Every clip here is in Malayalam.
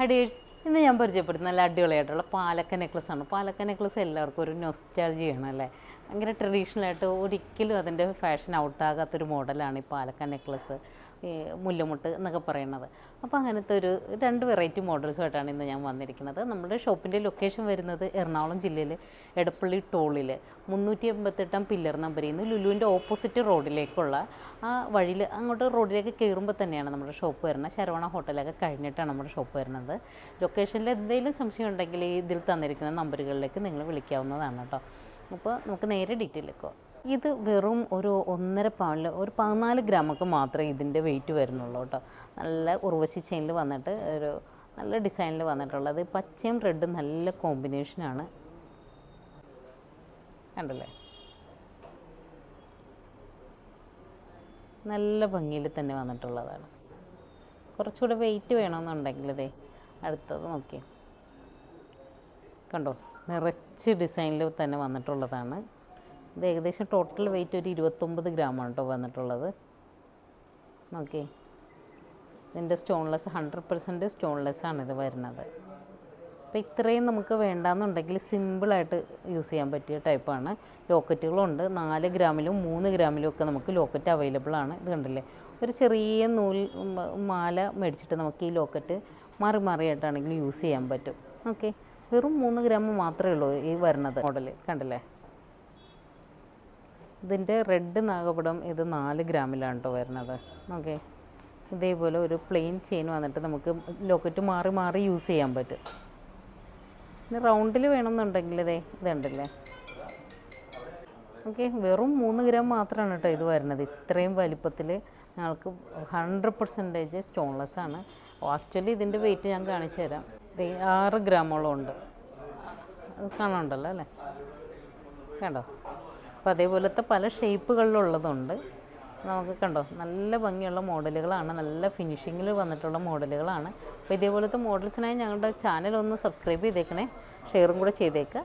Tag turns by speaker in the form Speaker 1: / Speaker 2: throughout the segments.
Speaker 1: headers ഇന്ന് ഞാൻ പരിചയപ്പെടുത്തുന്ന നല്ല അടിപൊളിയായിട്ടുള്ള പാലക്ക നെക്ലസ് ആണ്. പാലക്ക നെക്ലസ് എല്ലാവർക്കും ഒരു നൊസ്റ്റാൾജിയാണ് അല്ലേ? ഭയങ്കര ട്രഡീഷണൽ ആയിട്ട് ഒരിക്കലും അതിന്റെ ഫാഷൻ ഔട്ടാകാത്തൊരു മോഡലാണ് ഈ പാലക്ക നെക്ലസ് ഈ മുല്ലമുട്ട് എന്നൊക്കെ പറയുന്നത്. അപ്പോൾ അങ്ങനത്തെ ഒരു രണ്ട് വെറൈറ്റി മോഡൽസുമായിട്ടാണ് ഇന്ന് ഞാൻ വന്നിരിക്കുന്നത്. നമ്മുടെ ഷോപ്പിന്റെ ലൊക്കേഷൻ വരുന്നത് എറണാകുളം ജില്ലയിൽ എടപ്പള്ളി ടോളിൽ മുന്നൂറ്റി എൺപത്തെട്ടാം പില്ലർ നമ്പറിൽ നിന്ന് ലുലുവിന്റെ ഓപ്പോസിറ്റ് റോഡിലേക്കുള്ള ആ വഴിയിൽ അങ്ങോട്ട് റോഡിലേക്ക് കയറുമ്പോൾ തന്നെയാണ് നമ്മുടെ ഷോപ്പ് വരുന്നത്. ശരവണ ഹോട്ടലൊക്കെ കഴിഞ്ഞിട്ടാണ് നമ്മുടെ ഷോപ്പ് വരുന്നത്. ലൊക്കേഷനിൽ എന്തെങ്കിലും സംശയം ഉണ്ടെങ്കിൽ ഇതിൽ തന്നിരിക്കുന്ന നമ്പറുകളിലേക്ക് നിങ്ങൾ വിളിക്കാവുന്നതാണ് കേട്ടോ. അപ്പോൾ നമുക്ക് നേരെ ഡീറ്റെയിലേക്ക് ഇത് വെറും ഒരു ഒന്നര പൗണ്ടിൽ ഒരു പതിനാല് ഗ്രാമൊക്കെ മാത്രമേ ഇതിന്റെ വെയിറ്റ് വരുന്നുള്ളൂ കേട്ടോ. നല്ല ഉർവശി ചെയിനിൽ വന്നിട്ട് ഒരു നല്ല ഡിസൈനിൽ വന്നിട്ടുള്ളത്. പച്ചയും റെഡും നല്ല കോമ്പിനേഷനാണ് കണ്ടല്ലേ? നല്ല ഭംഗിയിൽ തന്നെ വന്നിട്ടുള്ളതാണ്. കുറച്ചുകൂടെ വെയിറ്റ് വേണമെന്നുണ്ടെങ്കിൽ ഇതേ അടുത്തത് നോക്കി കണ്ടോ? നിറച്ച് ഡിസൈനിൽ തന്നെ വന്നിട്ടുള്ളതാണ്. ഇത് ഏകദേശം ടോട്ടൽ വെയിറ്റ് ഒരു ഇരുപത്തൊമ്പത് ഗ്രാമാണ് കേട്ടോ വന്നിട്ടുള്ളത്. നോക്കി ഇതിന്റെ സ്റ്റോൺലെസ് ഹൺഡ്രഡ് പെർസെന്റ് സ്റ്റോൺലെസ് ആണ് ഇത് വരുന്നത്. അപ്പോൾ ഇത്രയും നമുക്ക് വേണ്ടാന്നുണ്ടെങ്കിൽ സിമ്പിളായിട്ട് യൂസ് ചെയ്യാൻ പറ്റിയ ടൈപ്പാണ് ലോക്കറ്റുകളുണ്ട് നാല് ഗ്രാമിലും മൂന്ന് ഗ്രാമിലും ഒക്കെ നമുക്ക് ലോക്കറ്റ് അവൈലബിൾ ആണ്. ഇത് കണ്ടില്ലേ? ഒരു ചെറിയ നൂൽ മാല മേടിച്ചിട്ട് നമുക്ക് ഈ ലോക്കറ്റ് മാറി മാറിയായിട്ടാണെങ്കിലും യൂസ് ചെയ്യാൻ പറ്റും. ഓക്കെ വെറും മൂന്ന് ഗ്രാം മാത്രമേ ഉള്ളൂ ഈ വരുന്നത് മോഡൽ കണ്ടില്ലേ? ഇതിന്റെ റെഡ് നാഗപടം ഇത് നാല് ഗ്രാമിലാണ് കേട്ടോ വരുന്നത് ഓക്കെ ഇതേപോലെ ഒരു പ്ലെയിൻ ചെയിൻ വന്നിട്ട് നമുക്ക് ലോക്കറ്റ് മാറി മാറി യൂസ് ചെയ്യാൻ പറ്റും. പിന്നെ റൗണ്ടിൽ വേണമെന്നുണ്ടെങ്കിൽ ഇതേ ഇതുണ്ടല്ലേ? ഓക്കെ വെറും മൂന്ന് ഗ്രാം മാത്രമാണ് കേട്ടോ ഇത് വരുന്നത്. ഇത്രയും വലിപ്പത്തിൽ ഞങ്ങൾക്ക് ഹൺഡ്രഡ് പെർസെന്റേജ് സ്റ്റോൺലെസ് ആണ്. ആക്ച്വലി ഇതിന്റെ വെയിറ്റ് ഞാൻ കാണിച്ചു തരാം. ആറ് ഗ്രാമോളം ഉണ്ട്. അത് കാണുന്നുണ്ടല്ലോ അല്ലേ? കണ്ടോ? അപ്പോൾ അതേപോലത്തെ പല ഷേപ്പുകളിലുള്ളതുണ്ട് നമുക്ക് കണ്ടോ? നല്ല ഭംഗിയുള്ള മോഡലുകളാണ്. നല്ല ഫിനിഷിങ്ങിൽ വന്നിട്ടുള്ള മോഡലുകളാണ്. അപ്പോൾ ഇതേപോലത്തെ മോഡൽസിനായി ഞങ്ങളുടെ ചാനൽ ഒന്ന് സബ്സ്ക്രൈബ് ചെയ്തേക്കണേ. ഷെയറും കൂടെ ചെയ്തേക്കുക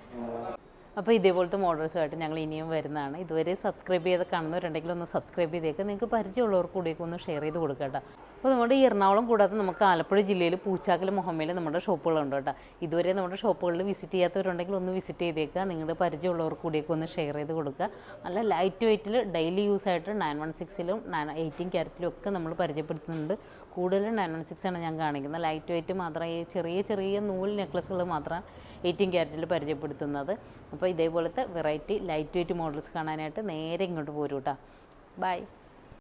Speaker 1: അപ്പോൾ ഇതേപോലത്തെ മോഡൽസുമായിട്ട് ഞങ്ങൾ ഇനിയും വരുന്നതാണ്. ഇതുവരെ സബ്സ്ക്രൈബ് ചെയ്ത് കാണുന്നവരുണ്ടെങ്കിൽ ഒന്ന് സബ്സ്ക്രൈബ് ചെയ്തേക്ക്. നിങ്ങൾക്ക് പരിചയമുള്ളവർക്ക് കൂടിയൊക്കെ ഒന്ന് ഷെയർ ചെയ്ത് കൊടുക്കുക കേട്ടോ. അപ്പോൾ നമ്മുടെ എറണാകുളം കൂടാതെ നമുക്ക് ആലപ്പുഴ ജില്ലയിൽ പൂച്ചാക്കൽ മുഹമ്മയിൽ നമ്മുടെ ഷോപ്പുകളുണ്ട് കേട്ടോ. ഇതുവരെ നമ്മുടെ ഷോപ്പുകളിൽ വിസിറ്റ് ചെയ്യാത്തവരുണ്ടെങ്കിൽ ഒന്ന് വിസിറ്റ് ചെയ്തേക്കുക. നിങ്ങളുടെ പരിചയമുള്ളവർക്ക് കൂടിയൊക്കെ ഒന്ന് ഷെയർ ചെയ്ത് കൊടുക്കുക. നല്ല ലൈറ്റ് വെയിറ്റിൽ ഡെയിലി യൂസ് ആയിട്ട് നയൻ വൺ സിക്സിലും നയൻ എയ്റ്റീൻ ക്യാരറ്റിലും ഒക്കെ നമ്മൾ പരിചയപ്പെടുത്തുന്നുണ്ട്. കൂടുതലും നയൻ വൺ സിക്സ് ആണ് ഞാൻ കാണിക്കുന്നത്. ലൈറ്റ് വെയിറ്റ് മാത്രം ഈ ചെറിയ ചെറിയ നൂൽ നെക്ലസുകൾ മാത്രം എയ്റ്റീൻ ക്യാരറ്റിൽ പരിചയപ്പെടുത്തുന്നത്. അപ്പോൾ ഇതേപോലത്തെ വെറൈറ്റി ലൈറ്റ് വെയിറ്റ് മോഡൽസ് കാണാനായിട്ട് നേരെ ഇങ്ങോട്ട് പോരൂട്ടാ ബൈ